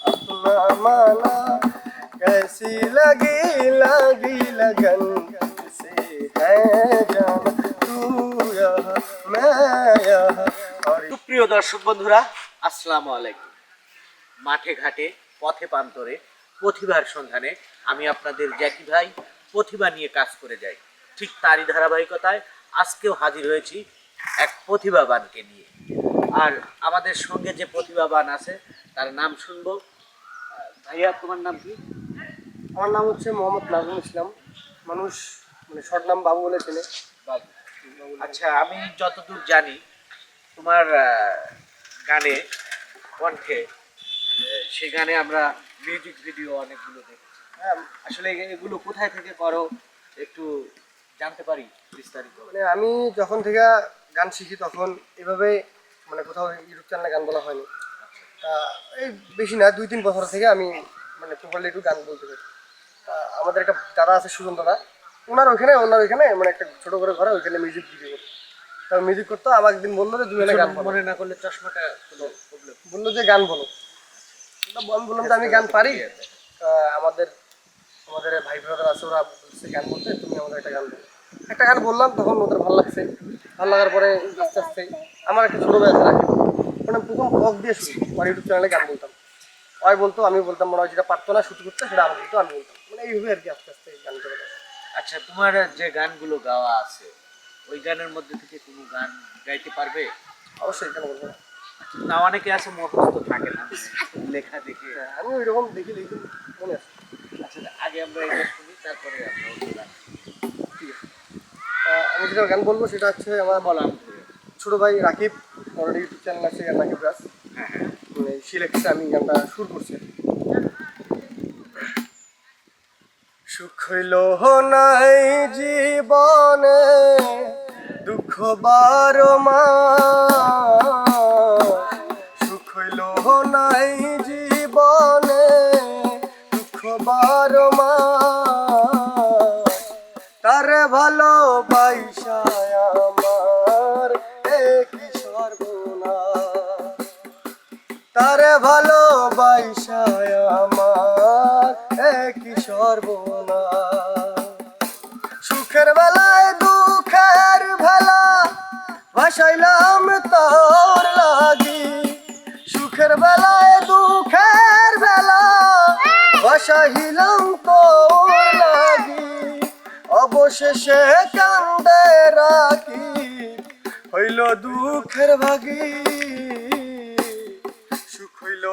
अपना माना कैसी लगी लगी लगन से है जाना तू यहाँ मैं यहाँ और সুপ্রিয় দর্শক বন্ধুরা আসসালামু আলাইকুম মাঠে ঘাটে পথে প্রান্তরে প্রতিভার সন্ধানে আমি আপনাদের জ্যাকি ভাই প্রতিভা নিয়ে কাজ করে যাই ঠিক তারই ধারাবাহিকতায় আজকেও হাজির হয়েছি এক প্রতিভাবানকে নিয়ে আর আমাদের সঙ্গে যে প্রতিভাবান আছে তার নাম শুনবো আহ, ভাইয়া তোমার নাম কি? আমার নাম হচ্ছে মোহাম্মদ নাজমুল ইসলাম। মানুষ মানে শর্ট নাম বাবু বলে চেনে। আচ্ছা আমি যতদূর জানি তোমার গানে কণ্ঠে সে গানে আমরা মিউজিক ভিডিও অনেকগুলো দেখেছি। হ্যাঁ। আসলে এগুলো কোথায় থেকে করো একটু জানতে পারি বিস্তারিত। মানে আমি যখন থেকে গান শিখি তখন এভাবে মানে কোথাও ইউটিউব চ্যানেলে গান বলা হয়নি। এই বেশি না দুই তিন বছর থেকে আমি মানে প্রপারলি একটু গান বলতে পারি। আমাদের একটা দাদা আছে সুজন দাদা। ওনার ওইখানে ওনার ওইখানে মানে একটা ছোটো করে ঘরে ওইখানে মিউজিক ভিডিও করতো। তা মিউজিক করতো আমাকে একদিন বলল যে দুজনে গান বলো। মনে না করলে চশমাটা প্রবলেম বলল যে গান বলো। আমি বললাম যে আমি গান পারি। আমাদের আমাদের ভাই ব্রাদার আছে ওরা বলছে গান বলতে তুমি আমাদের একটা গান বলো। একটা গান বললাম তখন ওদের ভালো লাগছে। ভালো লাগার পরে আস্তে আস্তে আমার একটা ছোটো ভাই আছে রাখি প্রথম ব্লগ দিয়ে শুরু আমার ইউটিউব চ্যানেলে গান বলতাম। ওই বলতো আমি বলতাম মনে হয় যেটা পারতো না শুট করতে সেটা আমার বলতো আমি বলতাম। মানে এইভাবে আর কি আস্তে আস্তে গান করে। আচ্ছা তোমার যে গানগুলো গাওয়া আছে ওই গানের মধ্যে থেকে কোনো গান গাইতে পারবে? অবশ্যই কেন বলব না? না অনেকে আছে মুখস্থ থাকে না লেখা দেখে। হ্যাঁ, আমি ওই রকম দেখি দেখি মনে আছে। আচ্ছা আগে আমরা এটা শুনি তারপরে আমরা অন্য ঠিক আছে। আমি যেটা গান বলব সেটা হচ্ছে আমার বলা ছোটো ভাই রাকিব। অলরেডি ইউটিউব চ্যানেল আছে রাকিব রাজ হ্যাঁ হ্যাঁ মানে সিলেক্টে আমি গানটা শুরু করছি। সুখ হইল নাই জীবনে, দুঃখ বারো মাস সুখ হইল নাই জীবনে, দুঃখ বারো মাস তার ভালো বাইসায় তারে ভালো বাইসায় আমার একই সর্বনা সুখের বেলায়, দুঃখের ভেলা, ভাসাইলাম তোর লাগি। সুখের বেলায়, দুঃখের ভেলা, ভাসাইলাম তোর লাগি। অবশেষে কান্দে রাখি, হইল দুঃখের ভাগী। হইল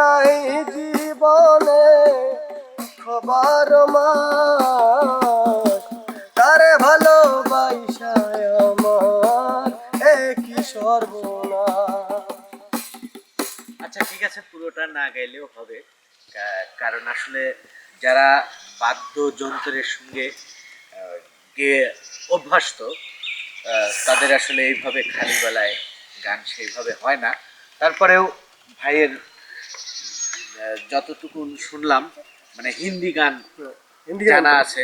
নাই জীবনে, খবর মাস তারে ভালো বাইসায় আমার একই সর্বনা আচ্ছা ঠিক আছে, পুরোটা না গাইলেও হবে। কারণ আসলে যারা বাদ্যযন্ত্রের সঙ্গে গেয়ে অভ্যস্ত তাদের আসলে এইভাবে খালি বেলায় গান সেইভাবে হয় না। তারপরেও ভাইয়ের যতটুকু শুনলাম মানে হিন্দি গান হিন্দি জানা গান আছে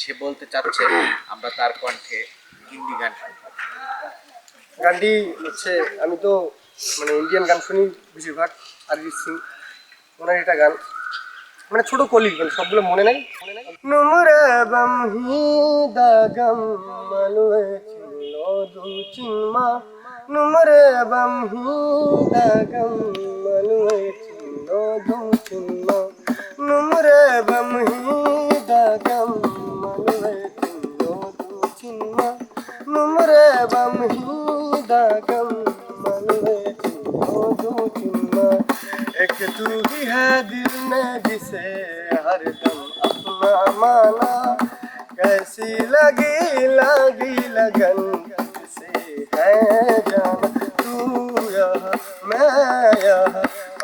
সে বলতে চাচ্ছে আমরা তার কণ্ঠে হিন্দি গান গানটি হচ্ছে আমি তো মানে ইন্ডিয়ান গান শুনি বেশিরভাগ অরিজিৎ সিং ওনার এটা গান। মানে ছোট কলি গান সবগুলো মনে নাই? নুমরে বমহি দাগম মলুয়ে চিলো দু চিন্মা। ನುಮರ ಬಂ ಹೀದಗಂ ಮನು ಚಿನ್ನೋ ಧೂ ಚಿನ್ನೋ ನುಮರ ಬಂ ಹೀದಗಂ ಮನು ಚಿನ್ನೋ ಧೂ ಚಿನ್ನ ನುಮರ ಬಂ ಹೀದಗಂ ಮನು ಚಿನ್ನೋ ಧೂ ಚಿನ್ನ एक तू ही है दिल में जिसे हर दम अपना माना कैसी लगी लगी लगन से है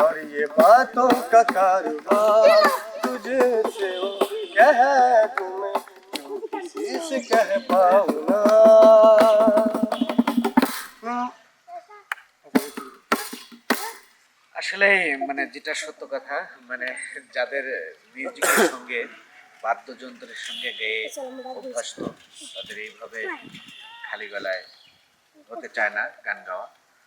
और ये बातों का कारोबार तुझसे वो कह तुम्हें क्यों किसी से कह पाऊँ ना हम्म, আসলে মানে যেটা সত্য কথা মানে যাদের মিউজিকের সঙ্গে বাদ্যযন্ত্রের সঙ্গে গেয়ে অভ্যস্ত তাদের এইভাবে খালি গলায় হতে চায় না গান গাওয়া